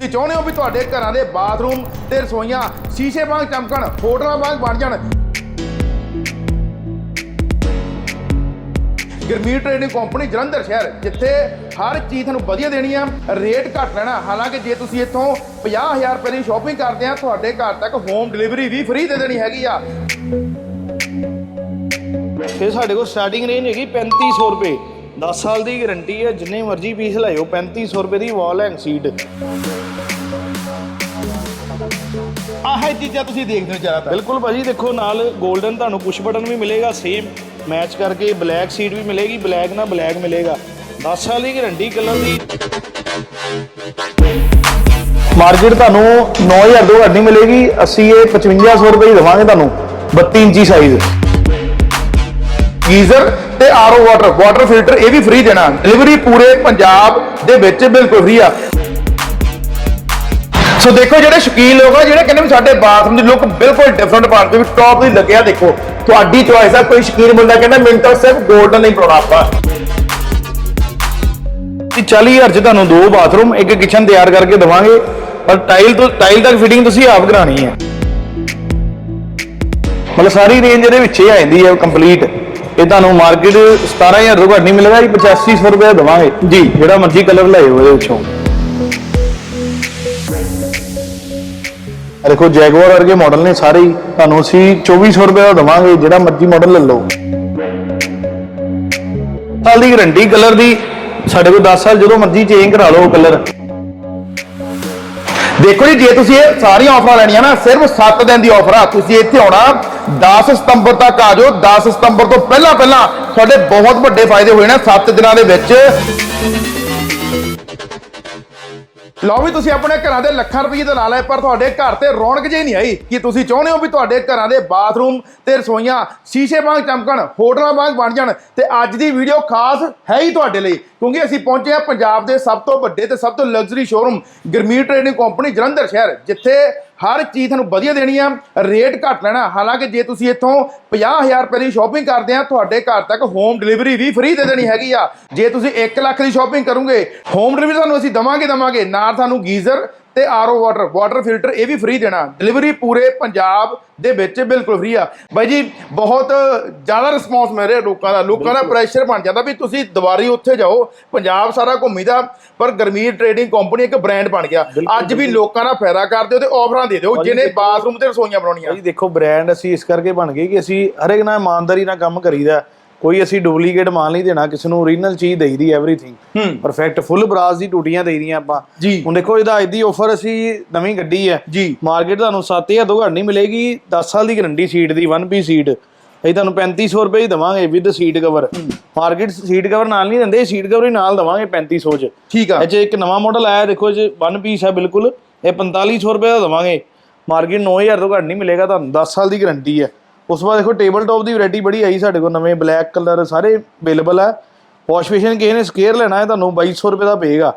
ਤੁਸੀਂ ਚਾਹੁੰਦੇ ਹੋ ਵੀ ਤੁਹਾਡੇ ਘਰਾਂ ਦੇ ਬਾਥਰੂਮ ਤੇ ਰਸੋਈਆਂ, ਸ਼ੀਸ਼ੇ ਵਾਂਗ ਚਮਕਣ, ਹੋਟਲਾਂ ਵਾਂਗ ਬਣ ਜਾਣ। ਗਰਮੀਟ ਟ੍ਰੇਡਿੰਗ ਕੰਪਨੀ ਜਲੰਧਰ ਸ਼ਹਿਰ, ਜਿੱਥੇ ਹਰ ਚੀਜ਼ ਤੁਹਾਨੂੰ ਵਧੀਆ ਦੇਣੀ ਆ, ਰੇਟ ਘੱਟ ਲੈਣਾ। ਹਾਲਾਂਕਿ ਜੇ ਤੁਸੀਂ ਇੱਥੋਂ 50000 ਰੁਪਏ ਦੀ ਸ਼ਾਪਿੰਗ ਕਰਦੇ ਆ, ਤੁਹਾਡੇ ਘਰ ਤੱਕ ਹੋਮ ਡਿਲੀਵਰੀ ਵੀ ਫ੍ਰੀ ਦੇ ਦੇਣੀ ਹੈਗੀ ਆ। ਫਿਰ ਸਾਡੇ ਕੋਲ ਸਟਾਰਟਿੰਗ ਰੇਂਜ ਹੈਗੀ 3500 ਰੁਪਏ। 10 ਸਾਲ ਦੀ ਗਾਰੰਟੀ ਹੈ ਜਿੰਨੇ ਮਰਜ਼ੀ ਪੀਸ ਲਾਇਓ 3500 ਰੁਪਏ ਦੀ ਵਾਲ ਹੈਂਗ ਸੀਟ। ਆਹ ਚੀਜ਼ਾਂ ਤੁਸੀਂ ਦੇਖਦੇ ਹੋ ਜ਼ਿਆਦਾਤਰ? ਬਿਲਕੁਲ ਭਾਜੀ ਦੇਖੋ ਨਾਲ 골ਡਨ ਤੁਹਾਨੂੰ ਪੁਸ਼ ਬਟਨ ਵੀ ਮਿਲੇਗਾ ਸੇਮ ਮੈਚ ਕਰਕੇ ਬਲੈਕ ਸੀਟ ਵੀ ਮਿਲੇਗੀ ਬਲੈਕ ਨਾਲ ਬਲੈਕ ਮਿਲੇਗਾ। 10 ਸਾਲ ਦੀ ਗਾਰੰਟੀ ਕਲਰ ਦੀ। ਮਾਰਕੀਟ ਤੁਹਾਨੂੰ 9000 ਤੋਂ ਘੱਟ ਨਹੀਂ ਮਿਲੇਗੀ ਅਸੀਂ ਇਹ 5500 ਰੁਪਏ ਦੀ ਦੇਵਾਂਗੇ ਤੁਹਾਨੂੰ 32 ਇੰਚੀ ਸਾਈਜ਼ ਗੀਜ਼ਰ ਤੇ ਆਰਓ ਵਾਟਰ ਵਾਟਰ ਫਿਲਟਰ ਇਹ ਵੀ ਫ੍ਰੀ ਦੇਣਾ। ਡਿਲੀਵਰੀ ਪੂਰੇ ਪੰਜਾਬ ਦੇ ਵਿੱਚ ਬਿਲਕੁਲ ਫ੍ਰੀ ਆ। ਸੋ ਦੇਖੋ ਜਿਹੜੇ ਸ਼ੌਕੀਨ ਲੋਕ ਆ, ਜਿਹੜੇ ਕਹਿੰਦੇ ਵੀ ਸਾਡੇ ਬਾਥਰੂਮ ਦੀ ਲੁੱਕ ਬਿਲਕੁਲ ਡਿਫਰੈਂਟ ਬਣ ਗਈ ਵੀ ਟੌਪ ਦੀ ਲੱਗਿਆ, ਦੇਖੋ। ਤੁਹਾਡੀ ਚੋਇਸ ਆ, ਕੋਈ ਸ਼ੌਕੀਨ ਬੰਦਾ ਕਹਿੰਦਾ, ਮੈਨੂੰ ਤਾਂ ਸਿਰਫ 골ਡਨ ਨਹੀਂ ਪਾਉਣਾ ਆਪਾਂ। ਤੇ 40000 ਚ ਤੁਹਾਨੂੰ ਦੋ ਬਾਥਰੂਮ ਇੱਕ ਕਿਚਨ ਤਿਆਰ ਕਰਕੇ ਦਵਾਂਗੇ, ਪਰ ਟਾਈਲ ਤੋਂ ਟਾਈਲ ਤੱਕ ਫਿਟਿੰਗ ਤੁਸੀਂ ਆਪ ਕਰਾਣੀ ਹੈ। ਮਤਲਬ ਸਾਰੀ ਰੇਂਜ ਇਹਦੇ ਵਿੱਚ ਹੀ ਆ ਜਾਂਦੀ ਹੈ ਕੰਪਲੀਟ ਇਹ ਤੁਹਾਨੂੰ ਮਾਰਕੀਟ 17000 ਤੋਂ ਘੱਟ ਨਹੀਂ ਮਿਲੇਗਾ ਜੀ 8500 ਰੁਪਏ ਦਵਾਂਗੇ। ਜੀ। ਜਿਹੜਾ ਮਰਜ਼ੀ ਕਲਰ ਲਾਇਓ ਇਹਦੇ ਵਿੱਚੋਂ। ਦੇਖੋ ਜੈਗੁਆਰ ਵਰਗੇ ਮਾਡਲ ਨੇ ਸਾਰੇ ਤੁਹਾਨੂੰ ਅਸੀਂ 2400 ਰੁਪਏ ਦਾ ਦਵਾਂਗੇ ਜਿਹੜਾ ਮਰਜ਼ੀ ਮਾਡਲ ਲੈ ਲਓ। ਸਾਲ ਦੀ ਗਾਰੰਟੀ ਕਲਰ ਦੀ ਸਾਡੇ ਕੋਲ 10 ਸਾਲ ਜਦੋਂ ਮਰਜ਼ੀ ਚੇਂਜ ਕਰਾ ਲਓ ਕਲਰ ਦੇਖੋ ਜੀ ਜੇ ਤੁਸੀਂ ਇਹ ਸਾਰੀਆਂ ਆਫਰਾਂ ਲੈਣੀਆਂ ਨਾ ਸਿਰਫ 7 ਦਿਨ ਦੀ ਆਫਰ ਆ। ਤੁਸੀਂ ਇੱਥੇ ਆਉਣਾ 10 ਸਤੰਬਰ ਤੱਕ ਆ ਜਾਓ। 10 ਸਤੰਬਰ ਤੋਂ ਪਹਿਲਾਂ ਪਹਿਲਾਂ ਤੁਹਾਡੇ ਬਹੁਤ ਵੱਡੇ ਫਾਇਦੇ ਹੋਏ ਨੇ 7 ਦਿਨਾਂ ਦੇ ਵਿੱਚ। ਲਓ ਵੀ ਤੁਸੀਂ ਆਪਣੇ ਘਰਾਂ ਦੇ ਲੱਖਾਂ ਰੁਪਏ ਤੇ ਲਾ ਲਏ, ਪਰ ਤੁਹਾਡੇ ਘਰ ਤੇ ਰੌਣਕ ਜੇ ਨਹੀਂ ਆਈ ਕਿ ਤੁਸੀਂ ਚਾਹੁੰਦੇ ਹੋ ਵੀ ਤੁਹਾਡੇ ਘਰਾਂ ਦੇ ਬਾਥਰੂਮ ਤੇ ਰਸੋਈਆਂ, ਸ਼ੀਸ਼ੇ ਵਾਂਗ ਚਮਕਣ, ਹੋਟਲਾਂ ਵਾਂਗ ਬਣ ਜਾਣ ਤੇ ਅੱਜ ਦੀ ਵੀਡੀਓ ਖਾਸ ਹੈ ਹੀ ਤੁਹਾਡੇ ਲਈ, ਕਿਉਂਕਿ ਅਸੀਂ ਪਹੁੰਚੇ ਹਾਂ ਪੰਜਾਬ ਦੇ ਸਭ ਤੋਂ ਵੱਡੇ ਤੇ ਸਭ ਤੋਂ ਲਗਜ਼ਰੀ ਸ਼ੋਰੂਮ ਗਰਮੀਟ ਟ੍ਰੇਡਿੰਗ ਕੰਪਨੀ ਜਲੰਧਰ ਸ਼ਹਿਰ, ਜਿੱਥੇ ਹਰ ਚੀਜ਼ ਤੁਹਾਨੂੰ ਵਧੀਆ ਦੇਣੀ ਆ, ਰੇਟ ਘੱਟ ਲੈਣਾ। ਹਾਲਾਂਕਿ ਜੇ ਤੁਸੀਂ ਇੱਥੋਂ 50000 ਰੁਪਏ ਦੀ ਸ਼ਾਪਿੰਗ ਕਰਦੇ ਆ, ਤੁਹਾਡੇ ਘਰ ਤੱਕ ਹੋਮ ਡਿਲੀਵਰੀ ਵੀ ਫ੍ਰੀ ਦੇ ਦੇਣੀ ਹੈਗੀ ਆ। ਜੇ ਤੁਸੀਂ 1 ਲੱਖ ਦੀ ਸ਼ਾਪਿੰਗ ਕਰੋਗੇ ਹੋਮ ਡਿਲੀਵਰੀ ਤੁਹਾਨੂੰ ਅਸੀਂ ਦਵਾਂਗੇ ਦਵਾਂਗੇ। ਨਾਲ ਤੁਹਾਨੂੰ ਗੀਜ਼ਰ ਤੇ ਆਰਓ ਵਾਟਰ ਵਾਟਰ ਫਿਲਟਰ ਇਹ ਵੀ ਫ੍ਰੀ ਦੇਣਾ। ਡਿਲੀਵਰੀ ਪੂਰੇ ਪੰਜਾਬ ਦੇ ਵਿੱਚ ਬਿਲਕੁਲ ਫ੍ਰੀ ਆ। ਬਾਈ ਜੀ ਬਹੁਤ ਜ਼ਿਆਦਾ ਰਿਸਪੌਂਸ ਮਿਲ ਰਿਹਾ ਲੋਕਾਂ ਦਾ। ਲੋਕਾਂ ਦਾ ਪ੍ਰੈਸ਼ਰ ਬਣ ਜਾਂਦਾ ਵੀ ਤੁਸੀਂ ਦੁਬਾਰੀ ਉੱਥੇ ਜਾਓ। ਪੰਜਾਬ ਸਾਰਾ ਘੁੰਮੀਦਾ ਪਰ ਗਰਮੀਰ ਟ੍ਰੇਡਿੰਗ ਕੰਪਨੀ ਇੱਕ ਬ੍ਰਾਂਡ ਬਣ ਗਿਆ। ਅੱਜ ਵੀ ਲੋਕਾਂ ਦਾ ਫਾਇਦਾ ਕਰਦੇ ਹੋ ਤੇ ਆਫਰਾਂ ਦੇ ਦਿਓ। ਜਿਹਨੇ ਬਾਥਰੂਮ ਤੇ ਰਸੋਈਆਂ ਬਣਾਉਣੀਆਂ। ਭਾਈ ਦੇਖੋ ਬ੍ਰਾਂਡ ਅਸੀਂ ਇਸ ਕਰਕੇ ਬਣ ਗਏ ਕਿ ਅਸੀਂ ਹਰ ਇੱਕ ਨਾਲ ਇਮਾਨਦਾਰੀ ਨਾਲ ਕੰਮ ਕਰੀਦਾ। ਕੋਈ ਅਸੀਂ ਡੁਪਲੀਕੇਟ ਮਾਲ ਨਹੀਂ ਦੇਣਾ ਕਿਸੇ ਨੂੰ ਓਰੀਜਨਲ ਚੀਜ਼ ਦੇਈਦੀ ਐਵਰੀਥਿੰਗ ਹੂੰ। ਪਰਫੈਕਟ ਫੁੱਲ ਬਰਾਸ ਦੀ ਟੂਟੀਆਂ ਦੇਈਦੀਆਂ ਆਪਾਂ। ਜੀ। ਹੁਣ ਦੇਖੋ ਇਹਦਾ ਅੱਜ ਦੀ ਆਫਰ ਅਸੀਂ ਨਵੀਂ ਗੱਡੀ ਹੈ। ਜੀ। ਮਾਰਕੀਟ ਤੁਹਾਨੂੰ 7000 ਤੋਂ ਘੱਟ ਨਹੀਂ ਮਿਲੇਗੀ 10 ਸਾਲ ਦੀ ਗਾਰੰਟੀ ਸੀਟ ਦੀ 1 ਪੀ ਸੀਟ ਅਸੀਂ ਤੁਹਾਨੂੰ 3500 ਰੁਪਏ ਹੀ ਦਵਾਂਗੇ with seat cover market seat cover ਨਾਲ ਨਹੀਂ ਦਿੰਦੇ ਸੀਟ ਕਵਰ ਹੀ ਨਾਲ ਦਵਾਂਗੇ 3500 ਚ। ਠੀਕ ਆ। ਇਹ ਇੱਕ ਨਵਾਂ ਮਾਡਲ ਆਇਆ ਦੇਖੋ 'ਚ ਵਨ ਪੀਸ ਹੈ ਬਿਲਕੁਲ। ਇਹ 4500 ਰੁਪਏ ਦਾ ਦਵਾਂਗੇ। ਮਾਰਕੀਟ 9000 ਤੋਂ ਘੱਟ ਨਹੀਂ ਮਿਲੇਗਾ ਤੁਹਾਨੂੰ 10 ਸਾਲ ਦੀ ਗਾਰੰਟੀ ਹੈ। ਉਸ ਤੋਂ ਬਾਅਦ ਦੇਖੋ ਟੇਬਲ ਟੌਪ ਦੀ ਵੈਰਾਈਟੀ ਬੜੀ ਆਈ ਸਾਡੇ ਕੋਲ ਨਵੇਂ ਬਲੈਕ ਕਲਰ ਸਾਰੇ ਅਵੇਲੇਬਲ ਹੈ ਵਾਸ਼ ਬੇਸਿਨ ਕਿਸੇ ਨੇ ਸਕੇਅਰ ਲੈਣਾ ਹੈ ਤੁਹਾਨੂੰ 2200 ਰੁਪਏ ਦਾ ਪਏਗਾ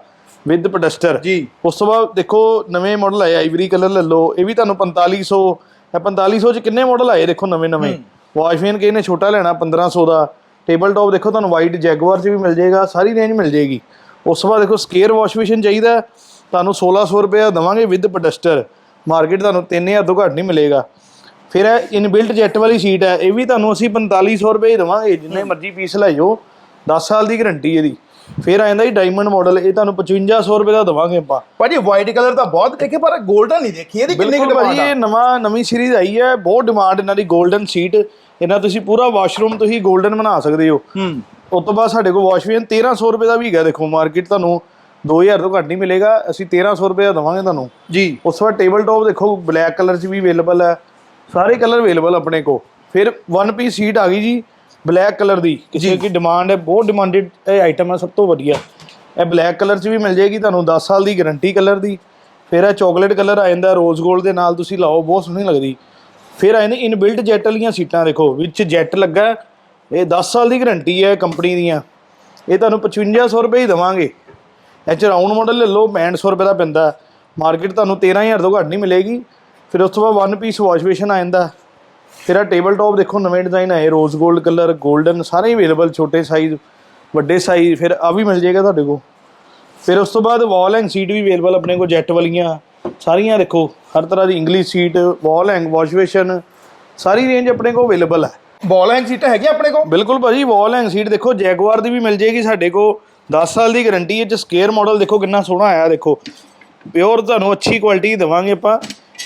ਵਿਦ ਪਡਸਟਰ ਜੀ। ਉਸ ਤੋਂ ਬਾਅਦ ਦੇਖੋ ਨਵੇਂ ਮਾਡਲ ਆਏ ਆਈਵਰੀ ਕਲਰ ਲੈ ਲਓ ਇਹ ਵੀ ਤੁਹਾਨੂੰ 4500 ਇਹ 4500 ਚ ਕਿੰਨੇ ਮਾਡਲ ਆਏ ਦੇਖੋ ਨਵੇਂ ਨਵੇਂ। ਵਾਸ਼ ਬੇਸਿਨ ਕਿਸੇ ਨੇ ਛੋਟਾ ਲੈਣਾ 1500 ਦਾ। ਟੇਬਲ ਟੌਪ ਦੇਖੋ ਤੁਹਾਨੂੰ ਵਾਈਟ ਜੈਗੁਆਰ ਚ ਵੀ ਮਿਲ ਜਾਏਗਾ ਸਾਰੀ ਰੇਂਜ ਮਿਲ ਜਾਏਗੀ। ਉਸ ਤੋਂ ਬਾਅਦ ਦੇਖੋ ਸਕੇਅਰ ਵਾਸ਼ ਬੇਸਿਨ ਚਾਹੀਦਾ ਹੈ, ਤੁਹਾਨੂੰ 1600 ਰੁਪਏ ਦਵਾਂਗੇ ਵਿਦ ਪਡਸਟਰ ਮਾਰਕੀਟ ਤੁਹਾਨੂੰ 3000 ਤੋਂ ਘੱਟ ਨਹੀਂ ਮਿਲੇਗਾ। ਫਿਰ ਇਹ ਇਨਬਿਲਟ ਜੈਟ ਵਾਲੀ ਸੀਟ ਹੈ ਇਹ ਵੀ ਤੁਹਾਨੂੰ ਅਸੀਂ 4500 ਰੁਪਏ ਦਵਾਂਗੇ ਜਿੰਨੇ ਮਰਜ਼ੀ ਪੀਸ ਲੈ ਜਾਓ 10 ਸਾਲ ਦੀ ਗਰੰਟੀ ਇਹਦੀ। ਫਿਰ ਆ ਜਾਂਦਾ ਜੀ ਡਾਇਮੰਡ ਮਾਡਲ ਇਹ ਤੁਹਾਨੂੰ 5500 ਰੁਪਏ ਦਾ ਦਵਾਂਗੇ ਆਪਾਂ। ਭਾਜੀ ਵਾਈਟ ਕਲਰ ਤਾਂ ਬਹੁਤ ਦੇਖੇ ਪਰ ਗੋਲਡਨ ਨਹੀਂ ਦੇਖੀ ਇਹਦੀ ਕਿੰਨੀ ਡਿਮਾਂਡ ਭਾਜੀ ਇਹ ਨਵਾਂ ਨਵੀਂ ਸੀਰੀਜ਼ ਆਈ ਹੈ ਬਹੁਤ ਡਿਮਾਂਡ ਇਹਨਾਂ ਦੀ ਗੋਲਡਨ ਸੀਟ ਇਹਨਾਂ ਤੁਸੀਂ ਪੂਰਾ ਵਾਸ਼ਰੂਮ ਤੁਸੀਂ ਗੋਲਡਨ ਬਣਾ ਸਕਦੇ ਹੋ। ਹੂੰ। ਉਸ ਤੋਂ ਬਾਅਦ ਸਾਡੇ ਕੋਲ ਵਾਸ਼ ਵਾਸ਼ਵੇਨ 1300 ਰੁਪਏ ਦਾ ਵੀ ਹੈਗਾ ਦੇਖੋ ਮਾਰਕੀਟ ਤੁਹਾਨੂੰ 2000 ਤੋਂ ਘੱਟ ਨਹੀਂ ਮਿਲੇਗਾ ਅਸੀਂ 1300 ਰੁਪਏ ਦਾ ਦਵਾਂਗੇ ਤੁਹਾਨੂੰ। ਜੀ। ਉਸ ਤੋਂ ਬਾਅਦ ਟੇਬਲ ਟੌਪ ਦੇਖੋ ਬਲੈਕ ਕਲਰ 'ਚ ਵੀ ਅਵੇਲੇਬਲ ਹੈ। ਸਾਰੇ ਕਲਰ ਅਵੇਲੇਬਲ ਆਪਣੇ ਕੋ ਫਿਰ ਵਨ ਪੀਸ ਸੀਟ ਆ ਗਈ ਜੀ ਬਲੈਕ ਕਲਰ ਦੀ। ਕਿਸੇ ਦੀ ਡਿਮਾਂਡ ਹੈ ਬਹੁਤ ਡਿਮਾਂਡਡ ਇਹ ਆਈਟਮ ਹੈ ਸਭ ਤੋਂ ਵਧੀਆ। ਇਹ ਬਲੈਕ ਕਲਰ 'ਚ ਵੀ ਮਿਲ ਜਾਏਗੀ ਤੁਹਾਨੂੰ 10 ਸਾਲ ਦੀ ਗਾਰੰਟੀ ਕਲਰ ਦੀ। ਫਿਰ ਇਹ ਚਾਕਲੇਟ ਕਲਰ ਆ ਜਾਂਦਾ ਰੋਜ਼ 골ਡ ਦੇ ਨਾਲ ਤੁਸੀਂ ਲਾਓ ਬਹੁਤ ਸੋਹਣੀ ਲੱਗਦੀ। ਫਿਰ ਆਏ ਨੇ ਇਨਬਿਲਟ ਜੈਟ ਵਾਲੀਆਂ ਸੀਟਾਂ ਦੇਖੋ ਵਿੱਚ ਜੈਟ ਲੱਗਾ। ਇਹ 10 ਸਾਲ ਦੀ ਗਾਰੰਟੀ ਹੈ ਕੰਪਨੀ ਦੀਆਂ। ਇਹ ਤੁਹਾਨੂੰ 5500 ਰੁਪਏ ਹੀ ਦਵਾਂਗੇ। ਇਹ 'ਚ ਰਾਉਂਡ ਮਾਡਲ ਲੈ ਲਓ 6500 ਰੁਪਏ ਦਾ ਪੈਂਦਾ। ਮਾਰਕੀਟ ਤੁਹਾਨੂੰ 13000 ਤੋਂ ਘੱਟ ਨਹੀਂ ਮਿਲੇਗੀ। ਫਿਰ ਉਸ ਤੋਂ ਬਾਅਦ ਵਨ ਪੀਸ ਵਾਸ਼ ਬੇਸ਼ਨ ਆ ਜਾਂਦਾ। ਤੇਰਾ ਟੇਬਲ ਟੌਪ ਦੇਖੋ ਨਵੇਂ ਡਿਜ਼ਾਈਨ ਆਏ ਰੋਜ਼ 골ਡ ਕਲਰ 골ਡਨ ਸਾਰੇ ਅਵੇਲੇਬਲ ਛੋਟੇ ਸਾਈਜ਼ ਵੱਡੇ ਸਾਈਜ਼ ਫਿਰ ਆ ਵੀ ਮਿਲ ਜਾਏਗਾ ਤੁਹਾਡੇ ਕੋਲ। ਫਿਰ ਉਸ ਤੋਂ ਬਾਅਦ ਵਾਲ ਐਂਡ ਸੀਟ ਵੀ ਅਵੇਲੇਬਲ ਆਪਣੇ ਕੋਲ ਜੈਟ ਵਾਲੀਆਂ ਸਾਰੀਆਂ ਦੇਖੋ ਹਰ ਤਰ੍ਹਾਂ ਦੀ English seat wall and wash basin sorry range ਆਪਣੇ ਕੋਲ ਅਵੇਲੇਬਲ ਹੈ ਵਾਲ ਐਂਡ ਸੀਟ ਹੈਗੀ ਆਪਣੇ ਕੋਲ? ਬਿਲਕੁਲ ਭਾਜੀ ਵਾਲ ਐਂਡ ਸੀਟ ਦੇਖੋ ਜੈਗਵਾਰ ਦੀ ਵੀ ਮਿਲ ਜਾਏਗੀ ਸਾਡੇ ਕੋਲ। 10 ਸਾਲ ਦੀ ਗਾਰੰਟੀ ਹੈ ਚ ਸਕੇਅਰ ਮਾਡਲ ਦੇਖੋ ਕਿੰਨਾ ਸੋਹਣਾ ਆਇਆ ਦੇਖੋ। ਪਿਓਰ ਤੁਹਾਨੂੰ ਅੱਛੀ ਕੁਆਲਿਟੀ ਦਵਾਂਗੇ ਆਪਾਂ।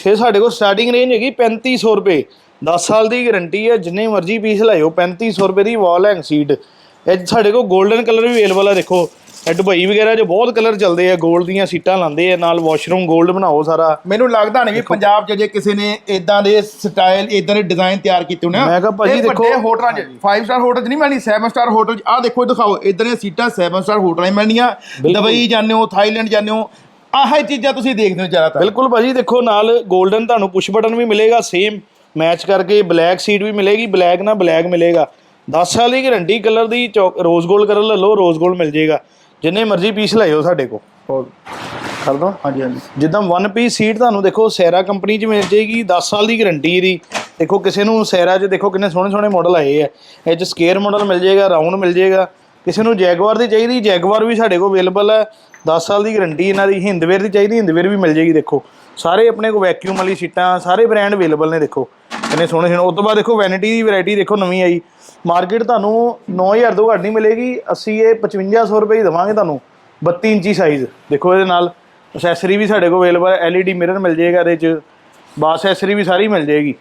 ਤੇ ਸਾਡੇ ਕੋਲ ਸਟਾਰਟਿੰਗ ਰੇਂਜ ਹੈਗੀ 3500 ਰੁਪਏ। 10 ਸਾਲ ਦੀ ਗਾਰੰਟੀ ਹੈ ਜਿੰਨੇ ਮਰਜ਼ੀ ਪੀਸ ਲਾਇਓ 3500 ਰੁਪਏ ਦੀ ਵਾਲ ਹੈਂਗ ਸੀਟ ਇਹ ਸਾਡੇ ਕੋਲ 골ਡਨ ਕਲਰ ਵੀ ਅਵੇਲੇਬਲ ਹੈ ਦੇਖੋ। ਇਹ ਦੁਬਈ ਵਗੈਰਾ ਜੋ ਬਹੁਤ ਕਲਰ ਚੱਲਦੇ ਆ 골ਡ ਦੀਆਂ ਸੀਟਾਂ ਲਾਉਂਦੇ ਆ ਨਾਲ ਵਾਸ਼ਰੂਮ 골ਡ ਬਣਾਓ ਸਾਰਾ। ਮੈਨੂੰ ਲੱਗਦਾ ਨਹੀਂ ਵੀ ਪੰਜਾਬ 'ਚ ਜੇ ਕਿਸੇ ਨੇ ਇਦਾਂ ਦੇ ਸਟਾਈਲ ਇਦਾਂ ਦੇ ਡਿਜ਼ਾਈਨ ਤਿਆਰ ਕੀਤੇ ਹੋਣੇ ਮੈਂ ਕਿਹਾ ਭਾਜੀ ਦੇਖੋ। ਵੱਡੇ ਹੋਟਲਾਂ 'ਚ 5 ਸਟਾਰ ਹੋਟਲ 'ਚ ਨਹੀਂ ਮਿਲਣੀ 7 ਸਟਾਰ ਹੋਟਲ 'ਚ। ਆਹ ਦੇਖੋ ਦਿਖਾਓ ਇਦਾਂ ਦੀਆਂ ਸੀਟਾਂ 7 ਸਟਾਰ ਹੋਟਲਾਂ ਹੀ ਮਿਲਣੀਆਂ। ਦੁਬਈ ਜਾਂਦੇ ਹੋ ਥਾਈਲੈਂਡ ਜਾਂਦੇ ਹੋ ਆਹ ਚੀਜ਼ਾਂ ਤੁਸੀਂ ਦੇਖਦੇ ਹੋ ਜ਼ਿਆਦਾਤਰ। ਬਿਲਕੁਲ ਭਾਜੀ ਦੇਖੋ ਨਾਲ 골ਡਨ ਤੁਹਾਨੂੰ ਪੁਸ਼ ਬਟਨ ਵੀ ਮਿਲੇਗਾ ਸੇਮ ਮੈਚ ਕਰਕੇ ਬਲੈਕ ਸੀਟ ਵੀ ਮਿਲੇਗੀ ਬਲੈਕ ਨਾਲ ਬਲੈਕ ਮਿਲੇਗਾ। 10 ਸਾਲ ਦੀ ਗਰੰਟੀ ਕਲਰ ਦੀ ਰੋਜ਼ 골ਡ ਕਲਰ ਲੈ ਲਓ ਰੋਜ਼ 골ਡ ਮਿਲ ਜਾਏਗਾ। ਜਿੰਨੇ ਮਰਜ਼ੀ ਪੀਸ ਲੈ ਜਾਓ ਸਾਡੇ ਕੋਲ। ਕਰ ਦੋ ਹਾਂਜੀ ਹਾਂਜੀ। ਜਿੱਦਾਂ ਵਨ ਪੀਸ ਸੀਟ ਤੁਹਾਨੂੰ ਦੇਖੋ ਸੈਰਾ ਕੰਪਨੀ ਚ ਮਿਲ ਜਾਏਗੀ 10 ਸਾਲ ਦੀ ਗਰੰਟੀ ਦੀ ਦੇਖੋ ਕਿਸੇ ਨੂੰ ਸੈਰਾ 'ਚ ਦੇਖੋ ਕਿੰਨੇ ਸੋਹਣੇ ਸੋਹਣੇ ਮਾਡਲ ਆਏ ਆ। ਇਹ 'ਚ ਸਕੇਅਰ ਮਾਡਲ ਮਿਲ ਜਾਏਗਾ ਰਾਉਂਡ ਮਿਲ ਜਾਏਗਾ। ਕਿਸੇ ਨੂੰ ਜੈਗਵਾਰ ਦੀ ਚਾਹੀਦੀ, ਜੈਗਵਾਰ ਵੀ ਸਾਡੇ ਕੋਲ ਅਵੇਲੇਬਲ ਹੈ। 10 ਸਾਲ ਦੀ ਗਾਰੰਟੀ ਇਹਨਾਂ ਦੀ ਹਿੰਦਵੇਰ ਦੀ ਚਾਹੀਦੀ ਹਿੰਦਵੇਰ ਵੀ ਮਿਲ ਜਾਏਗੀ, ਦੇਖੋ। ਸਾਰੇ ਆਪਣੇ ਕੋਲ ਵੈਕਿਊਮ ਵਾਲੀ ਸੀਟਾਂ, ਸਾਰੇ ਬ੍ਰਾਂਡ ਅਵੇਲੇਬਲ ਨੇ, ਦੇਖੋ। ਕਿੰਨੇ ਸੋਹਣੇ ਸੋਹਣੇ। ਉਸ ਤੋਂ ਬਾਅਦ ਦੇਖੋ ਵੈਨਿਟੀ ਦੀ ਵੈਰਾਈਟੀ ਦੇਖੋ, ਨਵੀਂ ਆਈ। ਮਾਰਕੀਟ ਤੁਹਾਨੂੰ 9000 ਤੋਂ ਘੱਟ ਨਹੀਂ ਮਿਲੇਗੀ। ਅਸੀਂ ਇਹ 5500 ਰੁਪਏ ਹੀ ਦੇਵਾਂਗੇ ਤੁਹਾਨੂੰ। 32 ਇੰਚੀ ਸਾਈਜ਼ ਦੇਖੋ ਇਹਦੇ ਨਾਲ ਅਸੈਸਰੀ ਵੀ ਸਾਡੇ ਕੋਲ ਅਵੇਲੇਬਲ ਹੈ। LED ਮਿਰਰ ਮਿਲ ਜਾਏਗਾ ਇਹਦੇ ਚ। ਬਾਸ ਅਸੈਸਰੀ ਵੀ ਸਾਰੀ ਮਿਲ ਜਾਏਗੀ।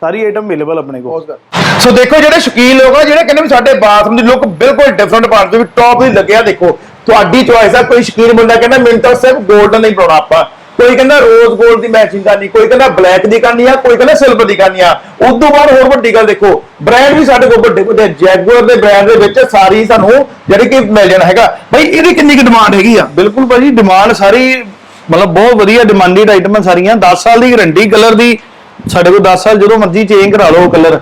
ਸਾਰੀ ਆਈਟਮ ਅਵੇਲੇਬਲ ਆਪਣੇ ਕੋਲ। ਸੋ ਦੇਖੋ ਜਿਹੜੇ ਸ਼ੌਕੀਨ ਲੋਕ ਆ, ਜਿਹੜੇ ਕਹਿੰਦੇ ਵੀ ਸਾਡੇ ਬਾਥਰੂਮ ਦੀ ਲੁੱਕ ਬਿਲਕੁਲ ਡਿਫਰੈਂਟ ਪਾਰਟ ਦੇ ਵੀ ਟੌਪ ਦੀ ਲੱਗਿਆ, ਦੇਖੋ। ਤੁਹਾਡੀ ਚੋਇਸ ਆ, ਕੋਈ ਸ਼ੌਕੀਨ ਬੰਦਾ ਕਹਿੰਦਾ ਮੈਨੂੰ ਤਾਂ ਸਿਰਫ 골ਡਨ ਨਹੀਂ ਪਾਉਣਾ ਆਪਾਂ। ਕੋਈ ਕਹਿੰਦਾ ਰੋਜ਼ 골ਡ ਦੀ ਮੈਚਿੰਗ ਕਰਨੀ, ਕੋਈ ਕਹਿੰਦਾ ਬਲੈਕ ਦੀ ਕਰਨੀ ਆ, ਕੋਈ ਕਹਿੰਦਾ ਸਿਲਵਰ ਦੀ ਕਰਨੀ ਆ। ਉਸ ਤੋਂ ਬਾਅਦ ਹੋਰ ਵੱਡੀ ਗੱਲ ਦੇਖੋ ਬ੍ਰਾਂਡ ਵੀ ਸਾਡੇ ਕੋਲ ਵੱਡੇ ਵੱਡੇ ਜੈਗੁਅਰ ਦੇ ਬ੍ਰਾਂਡ ਦੇ ਵਿੱਚ ਸਾਰੀ ਸਾਨੂੰ ਜਿਹੜੀ ਕਿ ਮਿਲ ਜਾਣਾ ਹੈਗਾ। ਬਈ, ਇਹਦੀ ਕਿੰਨੀ ਕੁ ਡਿਮਾਂਡ ਹੈਗੀ ਆ? ਬਿਲਕੁਲ ਭਾਜੀ ਡਿਮਾਂਡ ਸਾਰੀ, ਮਤਲਬ ਬਹੁਤ ਵਧੀਆ ਡਿਮਾਂਡਡ ਆਈਟਮਾਂ ਸਾਰੀਆਂ। 10 ਸਾਲ ਦੀ ਗਾਰੰਟੀ ਕਲਰ ਦੀ, ਸਾਡੇ ਕੋਲ 10 ਸਾਲ ਜਦੋਂ ਮਰਜ਼ੀ ਚੇਂਜ ਕਰਾ ਲਓ ਕਲਰ